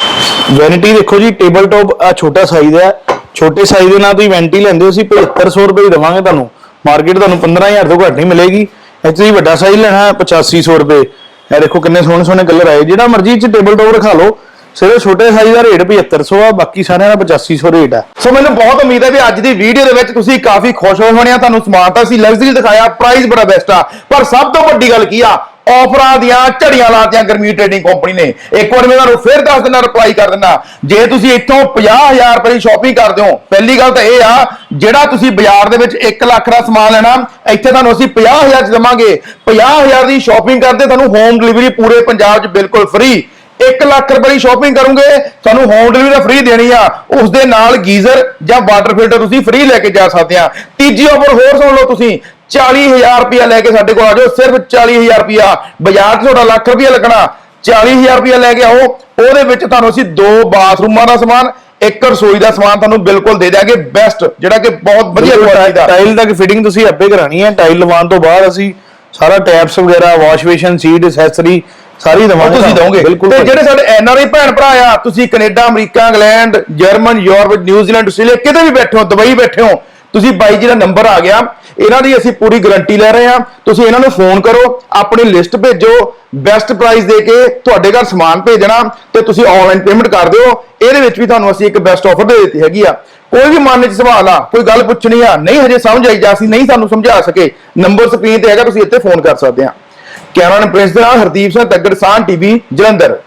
ਵੈਨਿਟੀ ਦੇਖੋ ਜੀ ਟੇਬਲ ਟਾਪ ਆ ਛੋਟਾ ਸਾਈਜ਼ ਹੈ। ਛੋਟੇ ਸਾਈਜ਼ ਦੇ ਨਾਲ ਤੁਸੀਂ ਵੈਨਿਟੀ ਲੈਂਦੇ ਹੋ ਅਸੀਂ 7500 ਰੁਪਏ ਦੇਵਾਂਗੇ ਤੁਹਾਨੂੰ। ਮਾਰਕੀਟ ਤੁਹਾਨੂੰ 15000 ਤੋਂ ਘੱਟ ਨਹੀਂ ਮਿਲੇਗੀ। ਤੁਸੀਂ ਵੱਡਾ ਸਾਈਜ਼ ਲੈਣਾ ਹੈ 8500 ਰੁਪਏ। ਇਹ ਦੇਖੋ ਕਿੰਨੇ ਸੋਹਣੇ ਸੋਹਣੇ ਕਲਰ ਆਏ। ਜਿਹੜਾ ਮਰਜ਼ੀ 'ਚ ਟੇਬਲ ਟਾਪ ਰਖਾ ਲਓ ਸਿਰਫ ਛੋਟੇ ਸਾਈਜ਼ ਦਾ ਰੇਟ 7500 ਆ, ਬਾਕੀ ਸਾਰਿਆਂ ਦਾ 8500 ਰੇਟ ਆ। ਸੋ ਮੈਨੂੰ ਬਹੁਤ ਉਮੀਦ ਹੈ ਵੀ ਅੱਜ ਦੀ ਵੀਡੀਓ ਦੇ ਵਿੱਚ ਤੁਸੀਂ ਕਾਫੀ ਖੁਸ਼ ਹੋਏ ਹੋਣੇ ਆ, ਤੁਹਾਨੂੰ ਸਮਾਨ ਤਾਂ ਅਸੀਂ ਲਗਜ਼ਰੀ ਦਿਖਾਇਆ ਪ੍ਰਾਈਸ ਬੜਾ ਬੈਸਟ ਆ। ਪਰ ਸਭ ਤੋਂ ਵੱਡੀ ਗੱਲ ਕੀ ਆ ਆਫਰਾਂ ਦੀਆਂ ਝੜੀਆਂ ਲਾਤੀਆਂ ਗਰਮੀ ਟ੍ਰੇਡਿੰਗ ਕੰਪਨੀ ਨੇ। ਇੱਕ ਵਾਰ ਮੈਂ ਤੁਹਾਨੂੰ ਫਿਰ ਦੱਸ ਦਿੰਦਾ ਰਿਪਲਾਈ ਕਰ ਦਿੰਦਾ। ਜੇ ਤੁਸੀਂ ਇੱਥੋਂ 50000 ਰੁਪਏ ਦੀ ਸ਼ਾਪਿੰਗ ਕਰਦੇ ਹੋ, ਪਹਿਲੀ ਗੱਲ ਤਾਂ ਇਹ ਆ, ਜਿਹੜਾ ਤੁਸੀਂ ਬਾਜ਼ਾਰ ਦੇ ਵਿੱਚ 1 ਲੱਖ ਦਾ ਸਮਾਨ ਲੈਣਾ, ਇੱਥੇ ਤੁਹਾਨੂੰ ਅਸੀਂ 50000 ਚ ਦੇਵਾਂਗੇ। 50000 ਦੀ ਸ਼ਾਪਿੰਗ ਕਰਦੇ, ਤੁਹਾਨੂੰ ਹੋਮ ਡਿਲੀਵਰੀ ਪੂਰੇ ਪੰਜਾਬ 'ਚ ਬਿਲਕੁਲ ਫ੍ਰੀ 1 ਲੱਖ ਰੁਪਏ ਦੀ ਸ਼ਾਪਿੰਗ ਕਰੋਗੇ ਤੁਹਾਨੂੰ ਹੋਮ ਡਿਲੀਵਰੀ ਫ੍ਰੀ ਦੇਣੀ ਆ। ਉਸ ਦੇ ਨਾਲ ਗੀਜ਼ਰ ਜਾਂ ਵਾਟਰ ਫਿਲਟਰ ਤੁਸੀਂ ਫ੍ਰੀ ਲੈ ਕੇ ਜਾ ਸਕਦੇ ਆ। ਤੀਜੀ ਆਫਰ ਹੋਰ ਸੁਣ ਲਓ ਤੁਸੀਂ 40000 ਰੁਪਇਆ ਲੈ ਕੇ ਸਾਡੇ ਕੋਲ ਆ ਜਾਓ ਸਿਰਫ 40000 ਰੁਪਇਆ। ਬਾਜ਼ਾਰ 'ਚ ਤੁਹਾਡਾ ਲੱਖ ਰੁਪਇਆ ਲੱਗਣਾ 40000 ਰੁਪਇਆ ਲੈ ਕੇ ਆਓ। ਉਹਦੇ ਵਿੱਚ ਤੁਹਾਨੂੰ ਅਸੀਂ ਦੋ ਬਾਥਰੂਮਾਂ ਦਾ ਸਮਾਨ ਇੱਕ ਰਸੋਈ ਦਾ ਸਮਾਨ ਤੁਹਾਨੂੰ ਬਿਲਕੁਲ ਦੇ ਦਿਆਂਗੇ ਬੈਸਟ ਜਿਹੜਾ ਕਿ ਬਹੁਤ ਵਧੀਆ ਕੁਆਲਿਟੀ ਦਾ। ਟਾਈਲ ਤੱਕ ਫਿਟਿੰਗ ਤੁਸੀਂ ਆਪੇ ਕਰਾਣੀ ਹੈ ਟਾਈਲ ਲਵਾਉਣ ਤੋਂ ਬਾਅਦ ਅਸੀਂ ਸਾਰਾ ਟੈਪਸ ਵਗੈਰਾ ਵਾਸ਼ ਬੇਸ਼ਨ ਸੀਟ ਐਕਸੈਸਰੀ ਸਾਰੀ ਦਵਾਂਗੇ ਤੁਸੀਂ ਦੋਗੇ ਤੇ ਜਿਹੜੇ ਸਾਡੇ ਐਨਆਰਆਈ ਭੈਣ ਭਰਾ ਆ ਤੁਸੀਂ Canada America England German Europe New Zealand Australia ਕਿਤੇ ਵੀ ਬੈਠੇ ਹੋ ਦੁਬਈ ਬੈਠੇ ਹੋ ਤੁਸੀਂ ਬਾਈ ਜੀ ਦਾ ਨੰਬਰ ਆ ਗਿਆ। ਇਹਨਾਂ ਦੀ ਅਸੀਂ ਪੂਰੀ ਗਾਰੰਟੀ ਲੈ ਰਹੇ ਹਾਂ। ਤੁਸੀਂ ਇਹਨਾਂ ਨੂੰ ਫੋਨ ਕਰੋ ਆਪਣੀ ਲਿਸਟ ਭੇਜੋ ਬੈਸਟ ਪ੍ਰਾਈਸ ਦੇ ਕੇ ਤੁਹਾਡੇ ਘਰ ਸਮਾਨ ਭੇਜਣਾ ਤੇ ਤੁਸੀਂ ਆਨਲਾਈਨ ਪੇਮੈਂਟ ਕਰ ਦਿਓ। ਇਹਦੇ ਵਿੱਚ ਵੀ ਤੁਹਾਨੂੰ ਅਸੀਂ ਇੱਕ ਬੈਸਟ ਆਫਰ ਦੇ ਦਿੱਤੀ ਹੈਗੀ ਆ। ਕੋਈ ਵੀ ਮਨ ਵਿੱਚ ਸਵਾਲ ਆ ਕੋਈ ਗੱਲ ਪੁੱਛਣੀ ਆ ਨਹੀਂ ਹਜੇ ਸਮਝ ਆਈ ਜਾਂ ਅਸੀਂ ਨਹੀਂ ਸਾਨੂੰ ਸਮਝਾ ਸਕੇ ਨੰਬਰ ਸਕਰੀਨ ਤੇ ਹੈਗਾ ਤੁਸੀਂ ਇੱਥੇ ਫੋਨ ਕਰ ਸਕਦੇ ਆ। ਕੈਮਰਾਮੈਨ ਪ੍ਰਿੰਸ ਦੇ ਨਾਲ ਹਰਦੀਪ ਸਿੰਘ ਤੱਗੜ ਸਾਨ ਟੀਵੀ ਜਲੰਧਰ।